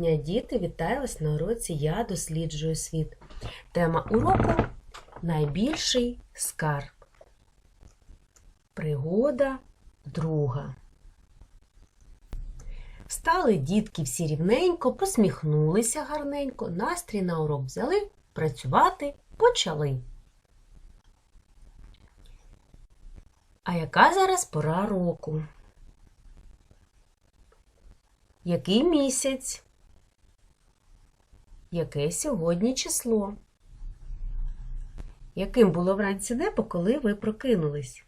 дня, діти! Вітаю вас на уроці Я досліджую світ. Тема уроку найбільший скарб. Пригода друга. Встали дітки всі рівненько, посміхнулися гарненько, настрій на урок взяли, працювати почали. А яка зараз пора року? Який місяць? Яке сьогодні число? Яким було вранці небо, коли ви прокинулись?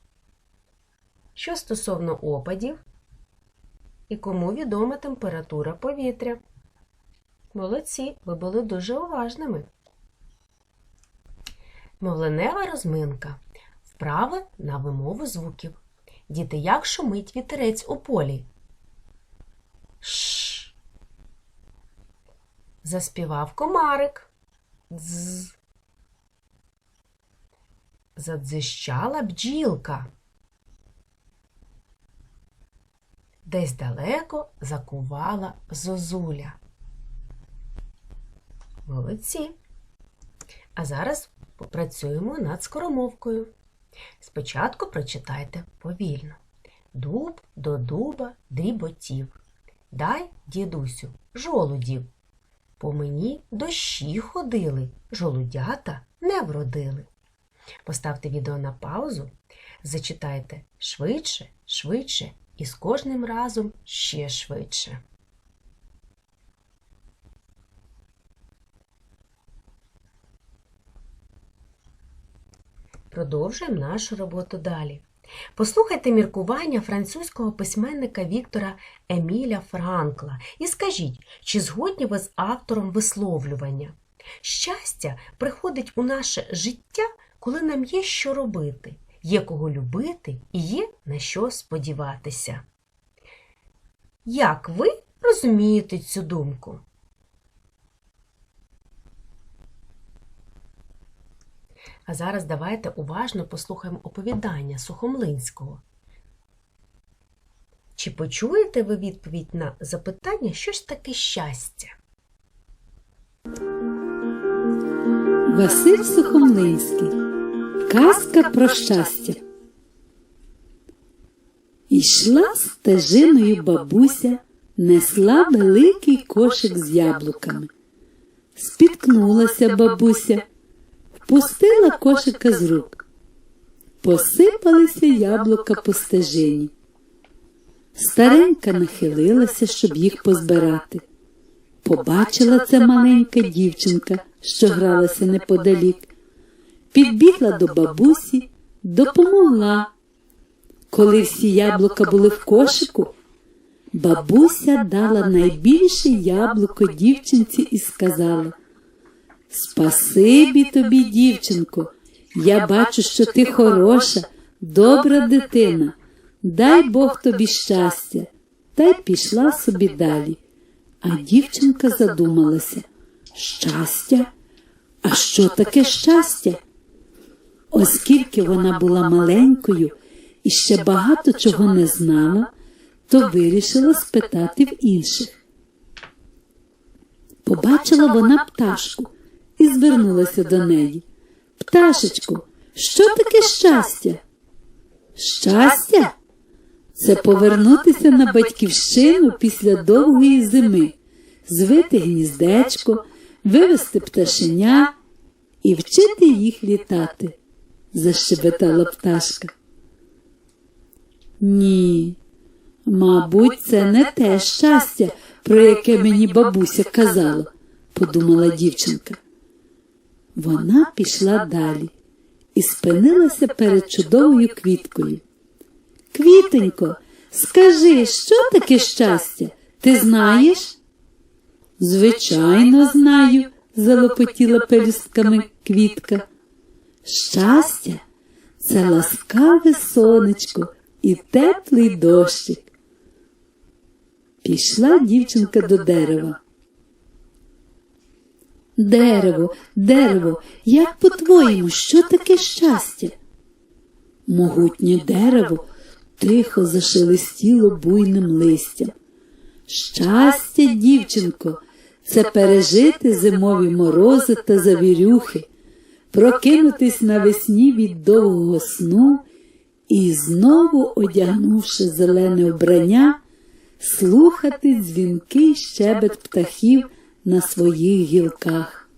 Що стосовно опадів? І кому відома температура повітря? Молодці, ви були дуже уважними. Мовленева розминка. Вправи на вимову звуків. Діти, як шумить вітерець у полі? Ш. Заспівав комарик. Дз. Задзищала бджілка. Десь далеко закувала зозуля. Молодці. А зараз попрацюємо над скоромовкою. Спочатку прочитайте повільно. Дуб до дуба дріботів. Дай, дідусю, жолудів. По мені дощі ходили, жолудята не вродили. Поставте відео на паузу, зачитайте швидше, швидше і з кожним разом ще швидше. Продовжуємо нашу роботу далі. Послухайте міркування французького письменника Віктора Еміля Франкла і скажіть, чи згодні ви з автором висловлювання? Щастя приходить у наше життя, коли нам є що робити, є кого любити і є на що сподіватися. Як ви розумієте цю думку? А зараз давайте уважно послухаємо оповідання Сухомлинського. Чи почуєте ви відповідь на запитання, що ж таке щастя? Василь Сухомлинський. Казка про щастя. Ішла стежиною бабуся, несла великий кошик з яблуками. Спіткнулася бабуся, впустила кошика з рук. Посипалися яблука по стежині. Старенька нахилилася, щоб їх позбирати. Побачила це маленька дівчинка, що гралася неподалік. Підбігла до бабусі, допомогла. Коли всі яблука були в кошику, бабуся дала найбільше яблуко дівчинці і сказала Спасибі тобі, дівчинко, я бачу, що ти хороша, добра дитина. Дай Бог тобі щастя. Та й пішла собі далі. А дівчинка задумалася щастя? А що таке щастя? Оскільки вона була маленькою і ще багато чого не знала, то вирішила спитати в інших. Побачила вона пташку і звернулася до неї. Пташечку, що таке щастя? Щастя? Це повернутися на батьківщину після довгої зими, звити гніздечко, вивести пташеня і вчити їх літати, защебетала пташка. Ні, мабуть, це не те щастя, про яке мені бабуся казала, подумала дівчинка. Вона пішла далі і спинилася перед чудовою квіткою. Квітенько, скажи, що таке щастя? Ти знаєш? Звичайно, знаю, залопотіла пелюстками квітка. Щастя це ласкаве сонечко і теплий дощик. Пішла дівчинка до дерева. Дерево, дерево, як по-твоєму, що таке щастя? Могутнє дерево тихо зашелестіло буйним листям. Щастя, дівчинко, це пережити зимові морози та завірюхи, прокинутись навесні від довгого сну і знову, одягнувши зелене вбрання, слухати дзвінкий щебет птахів на своїх гілках.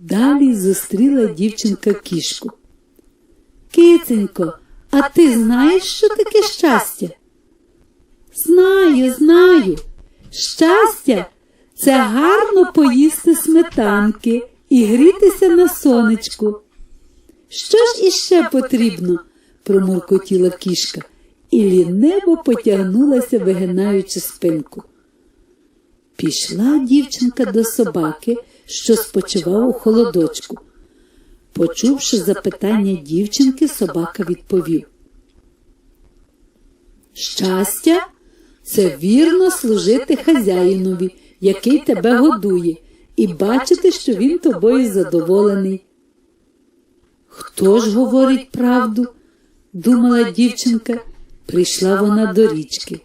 Далі зустріла дівчинка кішку. Киценько, а ти знаєш, що таке щастя? Знаю, знаю. Щастя це гарно поїсти сметанки і грітися на сонечку. Що ж іще потрібно? промуркотіла кішка і ліниво потягнулася, вигинаючи спинку. Пішла дівчинка до собаки, що спочивав у холодочку. Почувши запитання дівчинки, собака відповів. Щастя це вірно служити хазяїнові, який тебе годує, і бачити, що він тобою задоволений. Хто ж говорить правду? думала дівчинка. Прийшла вона до річки.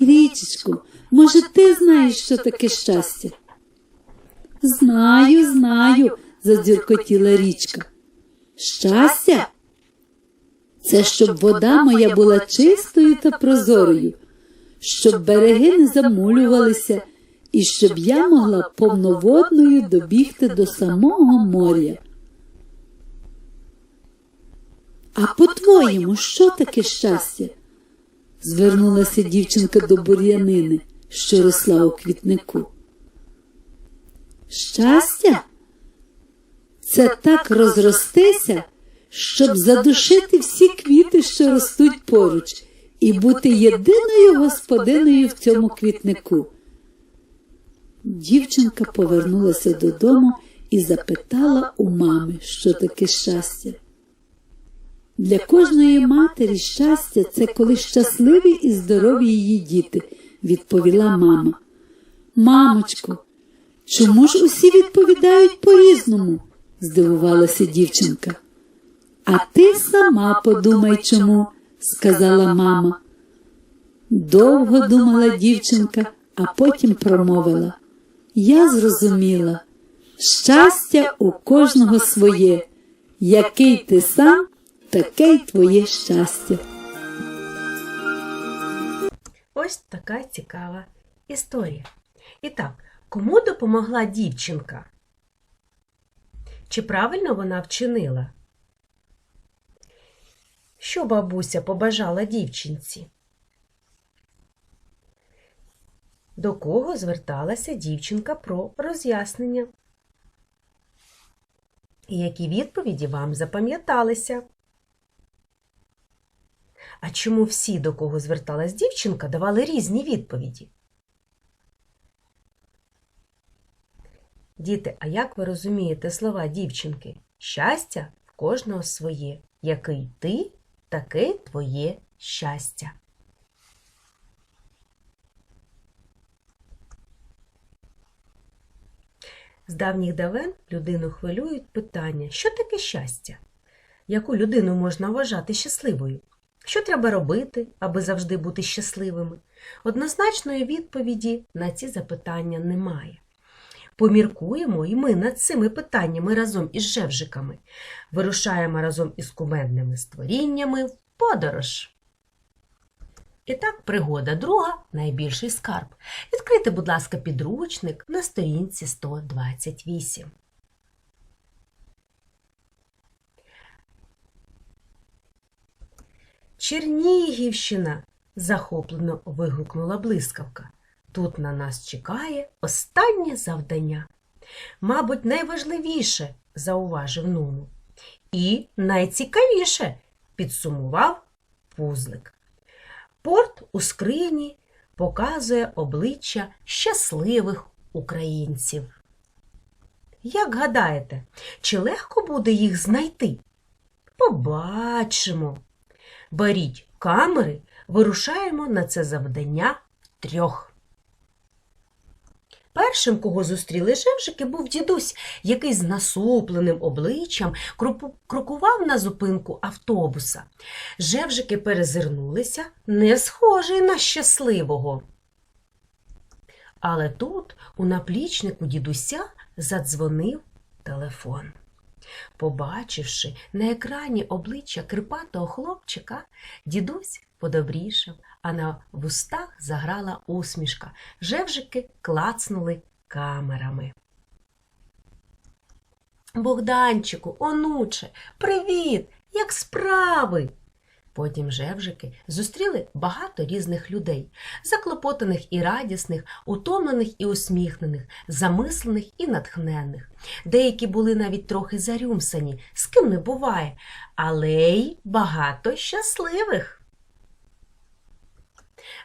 Річечко, може, ти знаєш, що таке щастя? Знаю, знаю, задзюркотіла річка. Щастя? Це щоб вода моя була чистою та прозорою, щоб береги не замулювалися, і щоб я могла повноводною добігти до самого моря. А по-твоєму, що таке щастя? звернулася дівчинка до бур'янини, що росла у квітнику. Щастя? Це так розростися, щоб задушити всі квіти, що ростуть поруч, і бути єдиною господиною в цьому квітнику. Дівчинка повернулася додому і запитала у мами, що таке щастя. Для кожної матері щастя це коли щасливі і здорові її діти, відповіла мама. Мамочко, чому ж усі відповідають по-різному? здивувалася дівчинка. А ти сама подумай чому, сказала мама. Довго думала дівчинка, а потім промовила. Я зрозуміла, щастя у кожного своє, який ти сам, таке й твоє щастя. Ось така цікава історія. І так, кому допомогла дівчинка? Чи правильно вона вчинила? Що бабуся побажала дівчинці? До кого зверталася дівчинка про роз'яснення? І які відповіді вам запам'яталися? А чому всі, до кого зверталась дівчинка, давали різні відповіді? Діти, а як ви розумієте слова дівчинки? Щастя в кожного своє. Який ти, таке твоє щастя. З давніх давен людину хвилюють питання, що таке щастя? Яку людину можна вважати щасливою? Що треба робити, аби завжди бути щасливими? Однозначної відповіді на ці запитання немає. Поміркуємо і ми над цими питаннями разом із жевжиками. Вирушаємо разом із кумедними створіннями в подорож. І так, пригода друга найбільший скарб. Відкрийте, будь ласка, підручник на сторінці 128. Чернігівщина. захоплено вигукнула блискавка. Тут на нас чекає останнє завдання. Мабуть, найважливіше, зауважив Нуну. І найцікавіше, підсумував пузлик. Порт у скрині показує обличчя щасливих українців. Як гадаєте, чи легко буде їх знайти? Побачимо. Беріть камери, вирушаємо на це завдання трьох. Першим, кого зустріли жевжики, був дідусь, який з насупленим обличчям крокував на зупинку автобуса. Жевжики перезирнулися, не схожий на щасливого. Але тут у наплічнику дідуся задзвонив телефон. Побачивши на екрані обличчя крипатого хлопчика, дідусь подобрішав, а на вустах заграла усмішка. Жевжики клацнули камерами. Богданчику, онуче, привіт! Як справи? Потім жевжики зустріли багато різних людей, заклопотаних і радісних, утомлених і усміхнених, замислених і натхненних. Деякі були навіть трохи зарюмсані, з ким не буває, але й багато щасливих.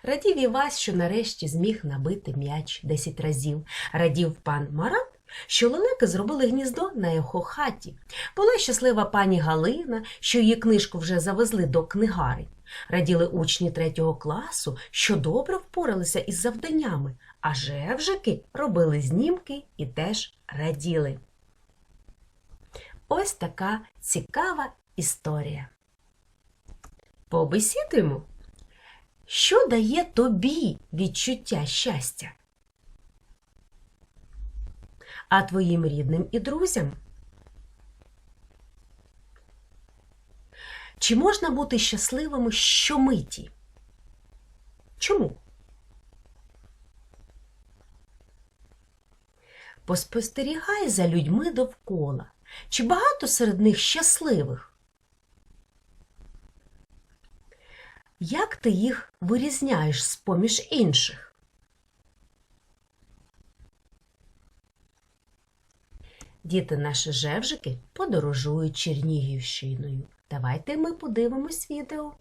Радів Івась, що нарешті зміг набити м'яч десять разів. Радів пан Марат, що лелеки зробили гніздо на його хаті. Була щаслива пані Галина, що її книжку вже завезли до книгари. Раділи учні третього класу, що добре впоралися із завданнями, а жевжики робили знімки і теж раділи. Ось така цікава історія. Побесідуємо. Що дає тобі відчуття щастя? А твоїм рідним і друзям? Чи можна бути щасливими щомиті? Чому? Поспостерігай за людьми довкола. Чи багато серед них щасливих? Як ти їх вирізняєш з-поміж інших? Діти наші жевжики подорожують Чернігівщиною. Давайте ми подивимось відео.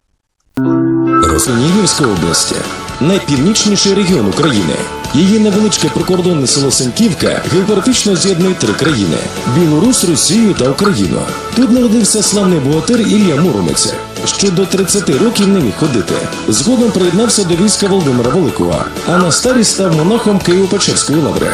Рослинігівська область найпівнічніший регіон України. Її невеличке прикордонне село Сенківка географічно з'єднує три країни: Білорусь, Росію та Україну. Тут народився славний богатир Ілля Муромець, що до 30 років не міг ходити. Згодом приєднався до війська Володимира Великого, а на старість став монахом Києво-Печерської лаври.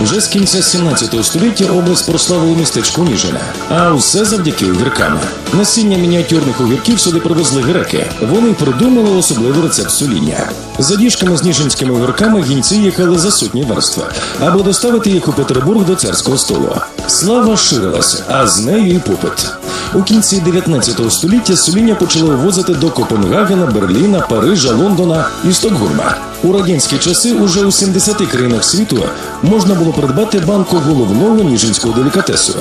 Вже з кінця 17 століття область прославила містечко Ніжина, а усе завдяки огіркам. Насіння мініатюрних огірків сюди привезли греки. Вони придумали особливий рецепт соління. За діжками з ніжинськими огірками гінці їхали за сотні верств, аби доставити їх у Петербург до царського столу. Слава ширилась, а з нею і попит. У кінці 19 століття соління почали ввозити до Копенгагена, Берліна, Парижа, Лондона і Стокгольма. У радянські часи уже у 70 країнах світу можна було придбати банку головного ніжинського делікатесу.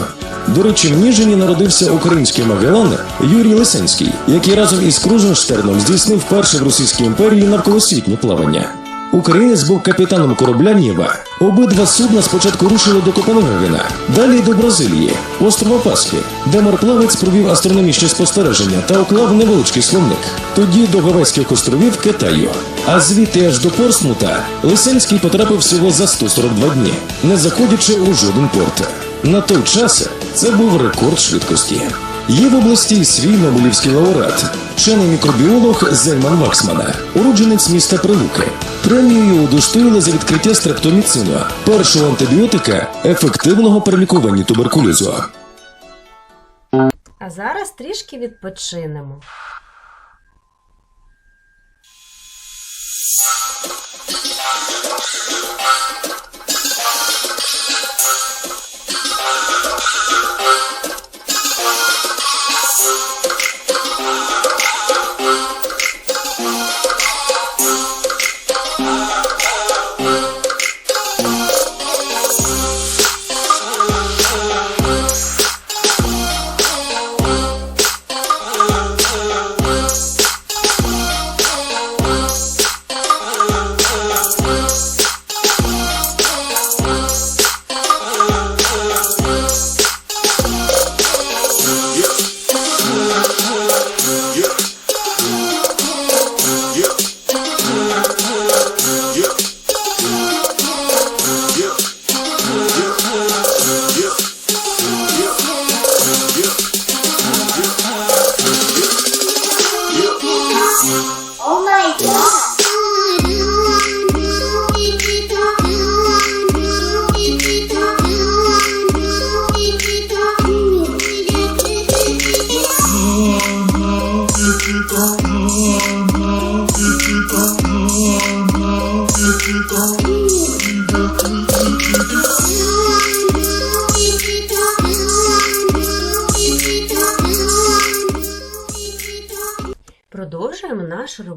До речі, в Ніжині народився український Магелан Юрій Лисенський, який разом із Крузенштерном здійснив перше в Російській імперії навколосвітнє плавання. Українець був капітаном корабля Ніва. Обидва судна спочатку рушили до Копенгагена, далі до Бразилії, острова Пасхи, де морплавець провів астрономічні спостереження та уклав невеличкий словник. Тоді до Гавайських островів Китаю. А звідти аж до Порсмута Лисенський потрапив всього за 142 дні, не заходячи у жоден порт. На той час це був рекорд швидкості. Є в області свій Нобелівський лауреат, вчений мікробіолог Зельман Ваксмана, уродженець міста Прилуки. Премію удостоїли за відкриття стрептоміцину, першого антибіотика ефективного при лікуванні туберкульозу. А зараз трішки відпочинемо.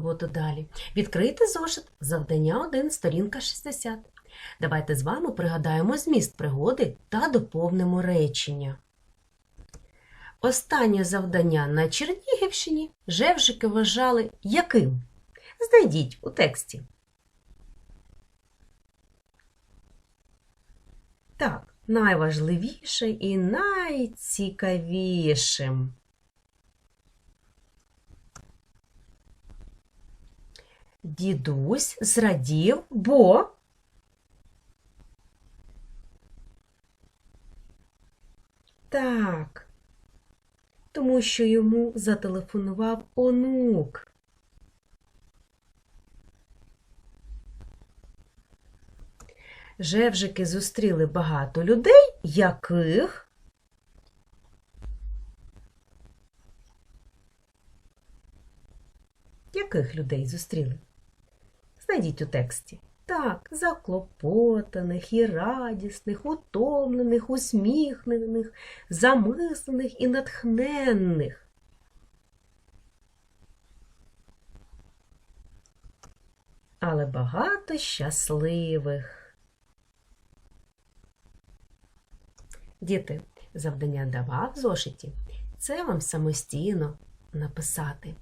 Роботу далі. Відкрийте зошит завдання 1, сторінка 60. Давайте з вами пригадаємо зміст пригоди та доповнимо речення. Останнє завдання на Чернігівщині жевжики вважали яким? Знайдіть у тексті. Так, найважливіше і найцікавішим. Дідусь зрадів, бо так, тому що йому зателефонував онук. Жевжики зустріли багато людей, яких яких людей зустріли? Знайдіть у тексті. Так, заклопотаних і радісних, утомлених, усміхнених, замислених і натхненних. Але багато щасливих. Діти, завдання давав в зошиті. Це вам самостійно написати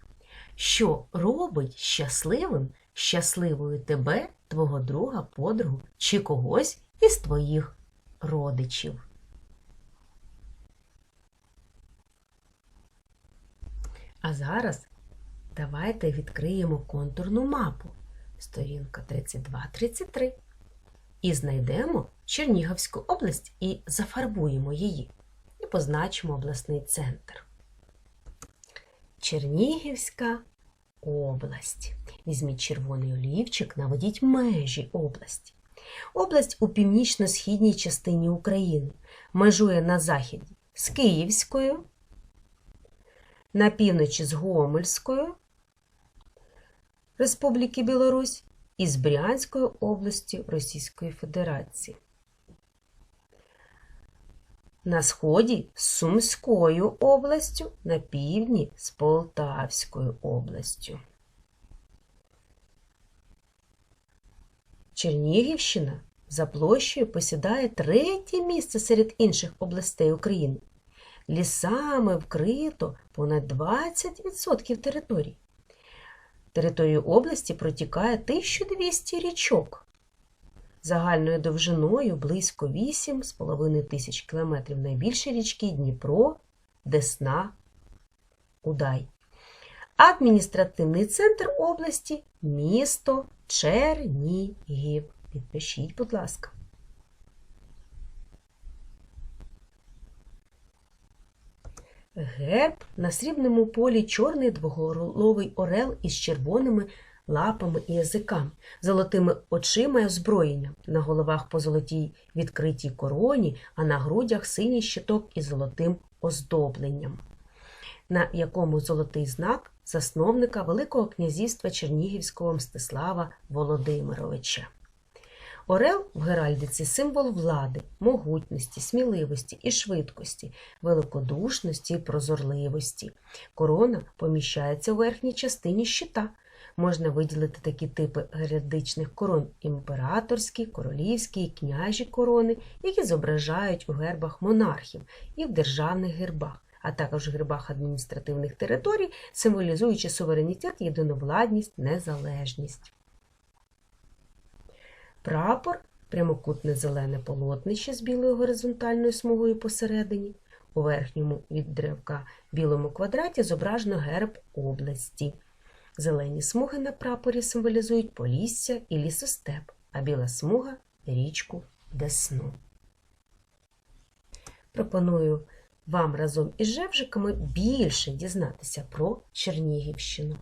що робить щасливим, щасливою тебе, твого друга, подругу чи когось із твоїх родичів. А зараз давайте відкриємо контурну мапу, сторінка 32-33, і знайдемо Чернігівську область і зафарбуємо її, і позначимо обласний центр. Чернігівська область. Візьміть червоний олівчик, наведіть межі області. Область у північно-східній частині України межує на заході з Київською, на півночі з Гомельською Республіки Білорусь і з Брянською областю Російської Федерації на сході з Сумською областю, на півдні з Полтавською областю. Чернігівщина за площею посідає третє місце серед інших областей України. Лісами вкрито понад 20% території. Територію області протікає 1200 річок загальною довжиною близько 8,5 тисяч кілометрів. Найбільші річки Дніпро, Десна, Удай. Адміністративний центр області місто Чернігів. Підпишіть, будь ласка. Герб на срібному полі чорний двоголовий орел із червоними лапами і язиками, золотими очима і озброєнням, на головах по золотій відкритій короні, а на грудях синій щиток із золотим оздобленням, на якому золотий знак засновника Великого князівства Чернігівського Мстислава Володимировича. Орел в Геральдиці символ влади, могутності, сміливості і швидкості, великодушності і прозорливості. Корона поміщається у верхній частині щита, можна виділити такі типи геральдичних корон імператорські, королівські і княжі корони, які зображають у гербах монархів і в державних гербах, а також в гербах адміністративних територій, символізуючи суверенітет, єдиновладність, незалежність. Прапор прямокутне зелене полотнище з білою горизонтальною смугою посередині. У верхньому від древка білому квадраті зображено герб області. Зелені смуги на прапорі символізують полісся і лісостеп, а біла смуга річку Десну. Пропоную вам разом із жевжиками більше дізнатися про Чернігівщину.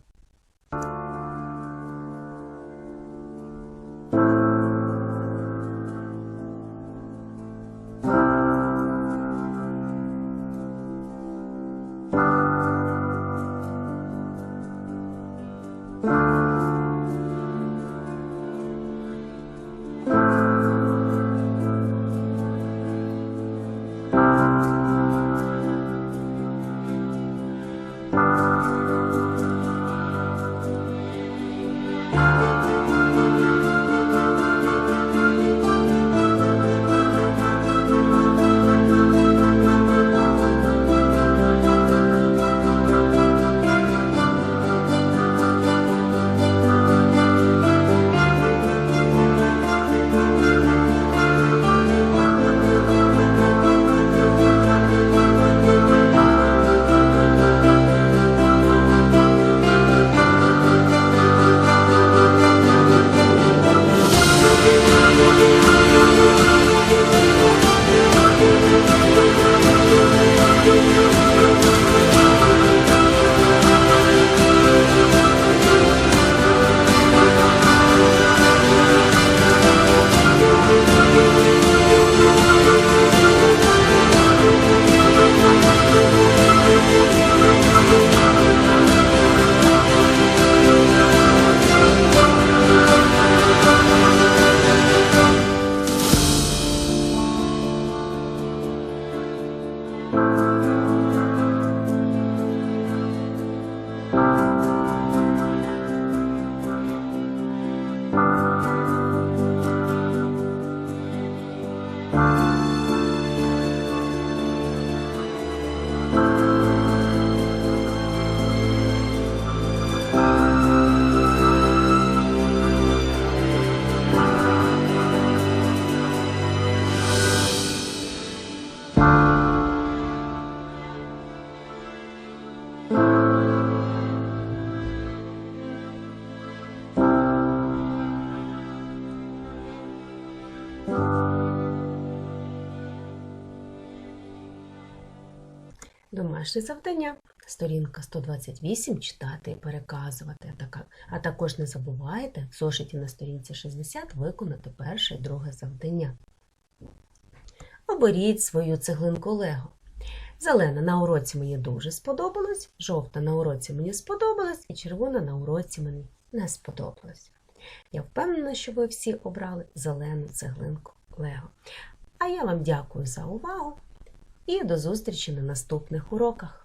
Домашнє завдання. Сторінка 128 читати і переказувати. А також не забувайте в зошиті на сторінці 60 виконати перше і друге завдання. Оберіть свою цеглинку Лего. Зелена на уроці мені дуже сподобалась, жовта на уроці мені сподобалась, і червона на уроці мені не сподобалась. Я впевнена, що ви всі обрали зелену цеглинку Лего. А я вам дякую за увагу і до зустрічі на наступних уроках.